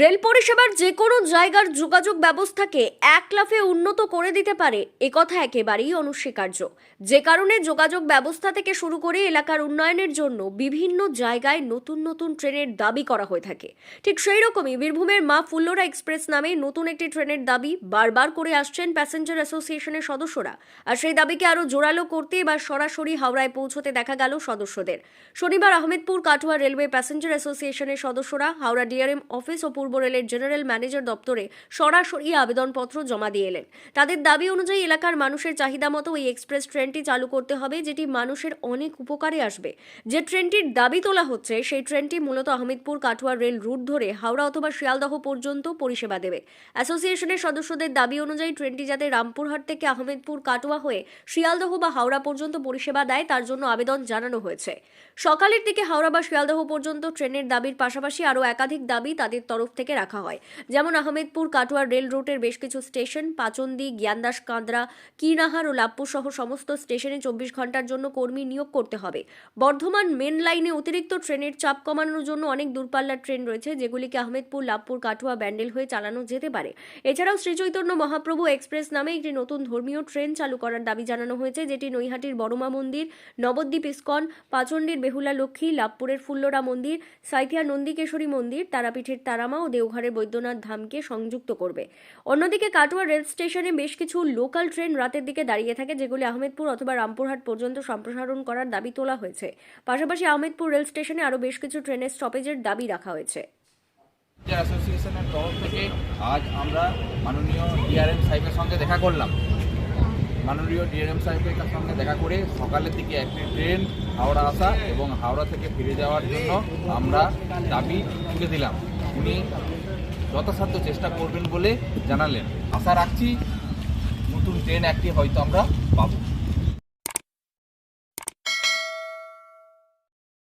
Rail পরিষেবার যে কোনো জায়গার যোগাযোগ ব্যবস্থাকে এক লাফে উন্নত করে দিতে পারে একথা একেবারেই অনস্বীকার্য। যে কারণে যোগাযোগ ব্যবস্থা থেকে শুরু করে এলাকার উন্নয়নের জন্য বিভিন্ন জায়গায় নতুন নতুন ট্রেনের দাবি করা হয়ে থাকে। ঠিক সেই রকমই বীরভূমের মা ফুল্লরা এক্সপ্রেস নামে নতুন একটি ট্রেনের দাবি বারবার করে আসছেন প্যাসেঞ্জার অ্যাসোসিয়েশনের সদস্যরা। আর সেই দাবিকে আরও জোরালো করতে এবার সরাসরি হাওড়ায় পৌঁছতে দেখা গেল সদস্যদের। শনিবার আহমেদপুর কাটোয়া রেলওয়ে প্যাসেঞ্জার অ্যাসোসিয়েশনের সদস্যরা হাওড়া ডিআরএম অফিস ও পূর্ব রেলের জেনারেল ম্যানেজার দপ্তরে সরাসরি আবেদনপত্র জমা দিয়ে এলেন। তাদের দাবি অনুযায়ী এলাকার মানুষের চাহিদা মতো এই এক্সপ্রেস ট্রেনটি চালু করতে হবে, যেটি মানুষের অনেক উপকারে আসবে। যে ট্রেনটির দাবি তোলা হচ্ছে, সেই ট্রেনটি মূলত আহমেদপুর কাটোয়া রেল রুট ধরে হাওড়া অথবা শিয়ালদহ পর্যন্ত পরিষেবা দেবে। অ্যাসোসিয়েশনের সদস্যদের দাবি অনুযায়ী ট্রেনটি যাতে রামপুরহাট থেকে আহমেদপুর কাটোয়া হয়ে শিয়ালদহ বা হাওড়া পর্যন্ত পরিষেবা দেয়, তার জন্য আবেদন জানানো হয়েছে। সকালের দিকে হাওড়া বা শিয়ালদহ পর্যন্ত ট্রেনের দাবির পাশাপাশি আরও একাধিক দাবি তাদের তরফ থেকে রাখা হয়। যেমন আহমেদপুর কাটোয়া রেল রুটের বেশ কিছু স্টেশন, পাচন্দি, জ্ঞানদাস, কাঁদরা কিনাহার ও লাভপুর সহ সমস্ত স্টেশনে চব্বিশ ঘণ্টার জন্য কর্মী নিয়োগ করতে হবে। বর্ধমান মেন লাইনে অতিরিক্ত ট্রেনের চাপ কমানোর জন্য অনেক দূরপাল্লার ট্রেন রয়েছে, যেগুলিকে আহমেদপুর লাভপুর কাটোয়া ব্যান্ডেল হয়ে চালানো যেতে পারে। এছাড়াও শ্রীচৈতন্য মহাপ্রভু এক্সপ্রেস নামে একটি নতুন ধর্মীয় ট্রেন চালু করার দাবি জানানো হয়েছে, যেটি নৈহাটির বড়মা মন্দির, নবদ্বীপ ইস্কন পাচন্ডির বেহুলা লক্ষ্মী লাভপুরের ফুল্লরা মন্দির, সাইথিয়া নন্দিকেশ্বরী মন্দির, তারাপীঠের তারামা ও দেওঘরের বৈদ্যনাথ ধামকে সংযুক্ত করবে। অন্যদিকে কাটোয়া রেল স্টেশনে বেশ কিছু লোকাল ট্রেন রাতের দিকে দাঁড়িয়ে থাকে, যেগুলি আহমেদপুর অথবা রামপুরহাট পর্যন্ত সম্প্রসারণ করার দাবি তোলা হয়েছে। পাশাপাশি আহমেদপুর রেল স্টেশনে আরও বেশ কিছু ট্রেনের স্টপেজের দাবি রাখা হয়েছে। অ্যাসোসিয়েশনের তরফ থেকে আজ আমরা মাননীয় ডিআরএম সাহেবের সঙ্গে দেখা করলাম। মাননীয় ডিআরএম সাহেবের সঙ্গে দেখা করে সকালের দিকে একটি ট্রেন হাওড়া আসা এবং হাওড়া থেকে ফিরে যাওয়ার জন্য আমরা দাবি তুলে দিলাম। উনি যথাসাধ্য চেষ্টা করবেন বলে জানালেন। আশা রাখছি নতুন ট্রেন একটি হয়তো আমরা পাবো।